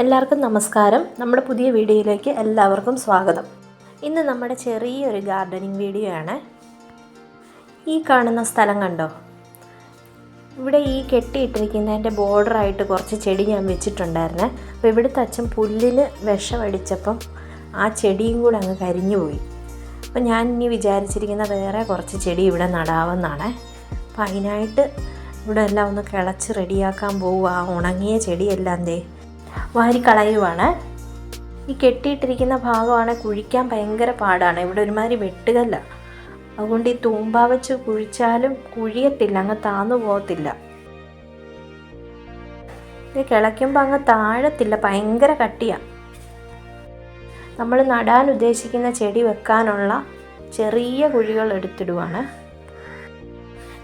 എല്ലാവർക്കും നമസ്കാരം. നമ്മുടെ പുതിയ വീഡിയോയിലേക്ക് എല്ലാവർക്കും സ്വാഗതം. ഇന്ന് നമ്മുടെ ചെറിയൊരു ഗാർഡനിങ് വീഡിയോ ആണ് ഈ കാണുന്ന സ്ഥലം കണ്ടോ? ഇവിടെ ഈ കെട്ടിയിട്ടിരിക്കുന്നതിന്റെ ബോർഡറായിട്ട് കുറച്ച് ചെടി ഞാൻ വെച്ചിട്ടുണ്ടായിരുന്നു. അപ്പോൾ ഇവിടുത്തെ അച്ഛൻ പുല്ലിന് വിഷമടിച്ചപ്പം ആ ചെടിയും കൂടെ അങ്ങ് കരിഞ്ഞു പോയി. അപ്പോൾ ഞാൻ ഇനി വിചാരിച്ചിരിക്കുന്ന വേറെ കുറച്ച് ചെടി ഇവിടെ നടാവുന്നതാണ്. അപ്പോൾ അതിനായിട്ട് ഇവിടെ എല്ലാം ഒന്ന് കിളച്ച് റെഡിയാക്കാൻ പോവുക. ഉണങ്ങിയ ചെടിയെല്ലാം ദേ വാരിക്കളയുവാണ്. ഈ കെട്ടിയിട്ടിരിക്കുന്ന ഭാഗമാണ് കുഴിക്കാൻ ഭയങ്കര പാടാണ്. ഇവിടെ ഒരുമാതിരി വെട്ടുകല്ല. അതുകൊണ്ട് ഈ തൂമ്പ വെച്ച് കുഴിച്ചാലും കുഴിയത്തില്ല അങ്ങ് താന്നു പോകത്തില്ല. ഇത് കിളയ്ക്കുമ്പോൾ അങ്ങ് താഴത്തില്ല ഭയങ്കര കട്ടിയാണ് നമ്മൾ നടാൻ ഉദ്ദേശിക്കുന്ന ചെടി വെക്കാനുള്ള ചെറിയ കുഴികൾ എടുത്തിടുവാണ്.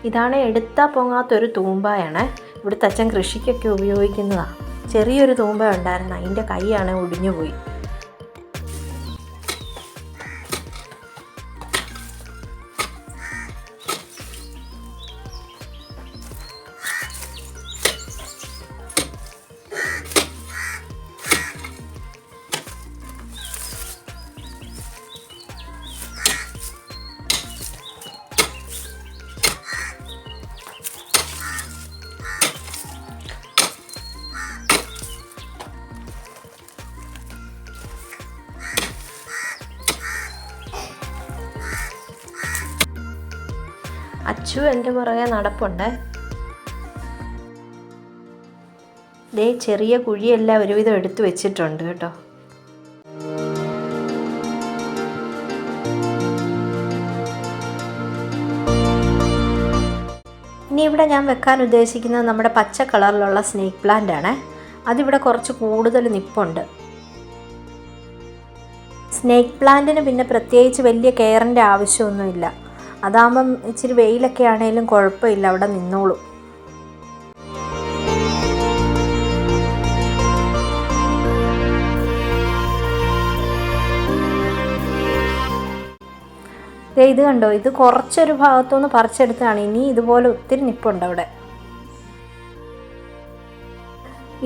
ഇതാണ് എടുത്താൽ പൊങ്ങാത്തൊരു തൂമ്പായാണ്. ഇവിടുത്തെ അച്ഛൻ കൃഷിക്കൊക്കെ ഉപയോഗിക്കുന്നതാണ് ചെറിയൊരു തൂമ്പ ഉണ്ടായിരുന്നു അതിന്റെ കൈയാണ് ഒടിഞ്ഞു പോയി അച്ചു എന്റെ പുറകെ നടപ്പുണ്ട്. ദേ ചെറിയ കുഴിയെല്ലാം ഒരുവിധം എടുത്തു വെച്ചിട്ടുണ്ട് കേട്ടോ. ഇനി ഇവിടെ ഞാൻ വെക്കാൻ ഉദ്ദേശിക്കുന്നത് നമ്മുടെ പച്ച കളറിലുള്ള സ്നേക്ക് പ്ലാന്റ് ആണ്. അതിവിടെ കുറച്ച് കൂടുതൽ നിപ്പുണ്ട്. സ്നേക്ക് പ്ലാന്റിന് പിന്നെ പ്രത്യേകിച്ച് വലിയ കെയറിന്റെ ആവശ്യമൊന്നുമില്ല. അതാകുമ്പം ഇച്ചിരി വെയിലൊക്കെ ആണെങ്കിലും കുഴപ്പമില്ല അവിടെ നിന്നോളും. ഇത് കണ്ടോ? ഇത് കുറച്ചൊരു ഭാഗത്തുനിന്ന് പറിച്ചെടുത്താണ് ഇനി ഇതുപോലെ ഒത്തിരി നിപ്പുണ്ട് അവിടെ.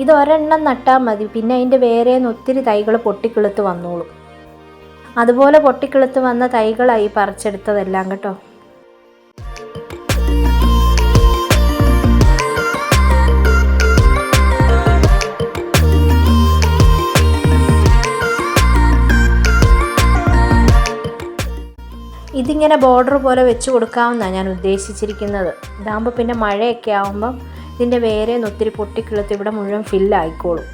ഇത് ഒരെണ്ണം നട്ടാൽ മതി. പിന്നെ അതിന്റെ വേറെ ഒത്തിരി തൈകൾ പൊട്ടിക്കിളുത്ത് വന്നോളും. അതുപോലെ പൊട്ടിക്കിളുത്ത് വന്ന തൈകളായി പറിച്ചെടുത്തതെല്ലാം കേട്ടോ. ഇതിങ്ങനെ ബോർഡർ പോലെ വെച്ച് കൊടുക്കാമെന്നാണ് ഞാൻ ഉദ്ദേശിച്ചിരിക്കുന്നത്. ഇതാകുമ്പോൾ പിന്നെ മഴയൊക്കെ ആകുമ്പം ഇതിന്റെ വേറെ ഒത്തിരി പൊട്ടിക്കിളുത്ത് ഇവിടെ മുഴുവൻ ഫില്ലായിക്കോളും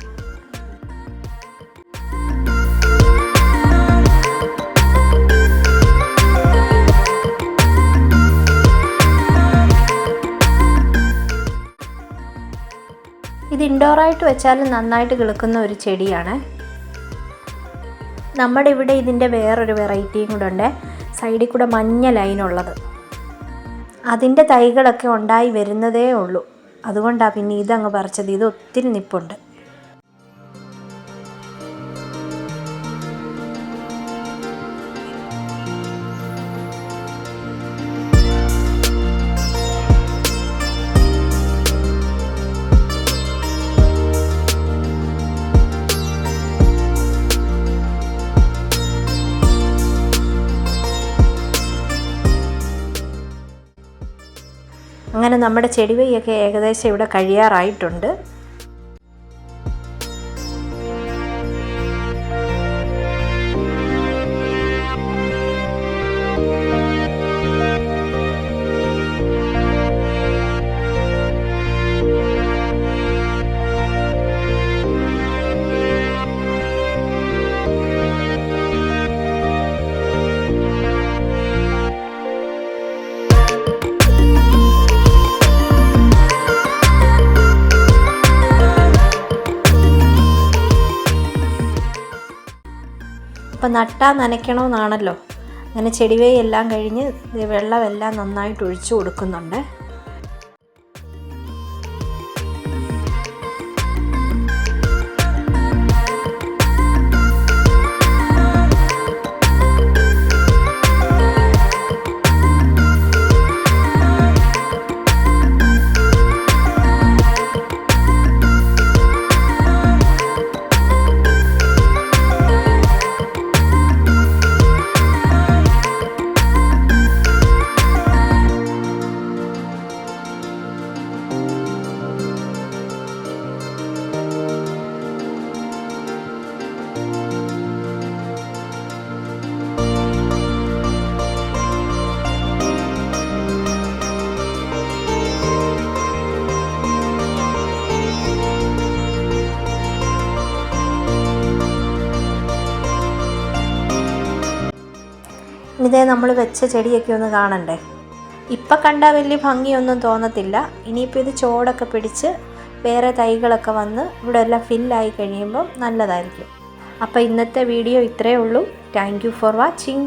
ഇത് ഇൻഡോറായിട്ട് വെച്ചാൽ നന്നായിട്ട് കിളുക്കുന്ന ഒരു ചെടിയാണ്. നമ്മുടെ ഇവിടെ ഇതിന്റെ വേറൊരു വെറൈറ്റിയും കൂടെ ഉണ്ട്. സൈഡിൽ കൂടെ മഞ്ഞ ലൈനുള്ളത് അതിന്റെ തൈകളൊക്കെ ഉണ്ടായി വരുന്നതേ ഉള്ളൂ. അതുകൊണ്ടാണ് പിന്നെ ഇതങ്ങ് പറിച്ചത്. ഇത് ഒത്തിരി നിപ്പുണ്ട്. അങ്ങനെ നമ്മുടെ ചെടിവയ്യൊക്കെ ഏകദേശം ഇവിടെ കഴിയാറായിട്ടുണ്ട്. അപ്പം നട്ടാൽ നനയ്ക്കണമെന്നാണല്ലോ അങ്ങനെ ചെടിവേയെല്ലാം കഴിഞ്ഞ് വെള്ളമെല്ലാം നന്നായിട്ട് ഒഴിച്ചു കൊടുക്കുന്നുണ്ട്. ഇനിതേ നമ്മൾ വെച്ച ചെടിയൊക്കെ ഒന്ന് കാണണ്ടേ? ഇപ്പം കണ്ടാൽ വലിയ ഭംഗിയൊന്നും തോന്നത്തില്ല. ഇനിയിപ്പോൾ ഇത് ചോടൊക്കെ പിടിച്ച് വേറെ തൈകളൊക്കെ വന്ന് ഇവിടെ എല്ലാം ഫില്ലായി കഴിയുമ്പോൾ നല്ലതായിരിക്കും. അപ്പോൾ ഇന്നത്തെ വീഡിയോ ഇത്രയേ ഉള്ളൂ. Thank for watching